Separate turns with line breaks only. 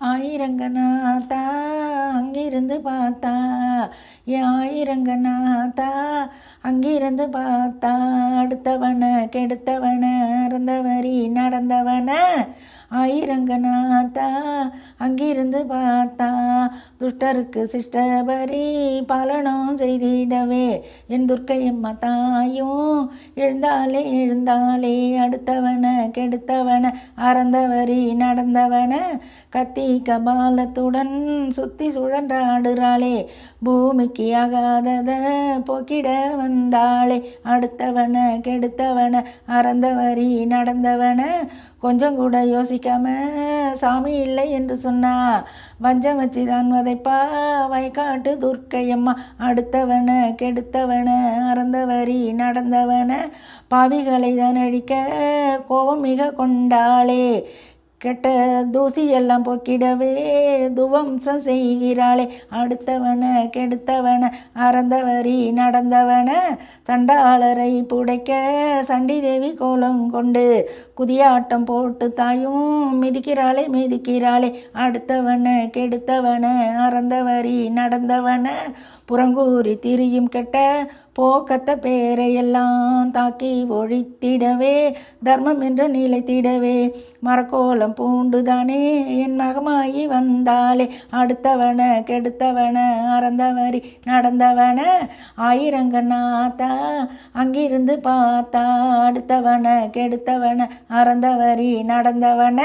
ஆயிரங்கநாதா அங்கிருந்து பார்த்தா. ஏ ஆயிரங்கநாதா அங்கிருந்து பார்த்தா. அடுத்தவன கெடுத்தவன இறந்தவரி நடந்தவன ஆயிரங்கநாதா அங்கிருந்து பார்த்தா துஷ்டருக்கு சிஷ்டபரி பாலனம் செய்திடவே. என் துர்க்கையம்மா தாயும் எழுந்தாலே எழுந்தாலே அடுத்தவனை கெடுத்தவனை அறந்தவரி நடந்தவனை. கத்தி கபாலத்துடன் சுத்தி சுழன்றாடுறாளே. பூமிக்கு ஆகாதத போக்கிட வந்தாளே. அடுத்தவனை கெடுத்தவனை அறந்தவரி நடந்தவனை. கொஞ்சம் கூட யோசிக்காம சாமி இல்லை என்று சொன்னா வஞ்சம் வச்சு தான் வதைப்பா வயக்காட்டு துர்க்கையம்மா. அடுத்தவன கெடுத்தவன அறந்தவரி நடந்தவன பாவிகளை தான் அழிக்க கோபம் மிக கொண்டாளே. கெட்ட தூசியெல்லாம் போக்கிடவே துவம்சம் செய்கிறாளே. அடுத்தவனை கெடுத்தவனை அறந்தவரி நடந்தவன சண்டாளரை புடைக்க சண்டி தேவி கோலம் கொண்டு குதியாட்டம் போட்டு தாயும் மிதிக்கிறாளே மிதிக்கிறாளே. அடுத்தவனை கெடுத்தவனை அறந்தவரி நடந்தவனை புறங்கூறி திரியும் கெட்ட போக்கத்த பேரையெல்லாம் தாக்கி ஒழித்திடவே தர்மம் என்று நிலைத்திடவே மரக்கோலம் பூண்டுதானே என் மகமாயி வந்தாலே அடுத்தவன கெடுத்தவன அறந்தவரி நடந்தவன ஆயிரங்கநாத்தா அங்கிருந்து பார்த்தா. அடுத்தவன கெடுத்தவன அறந்தவரி நடந்தவன.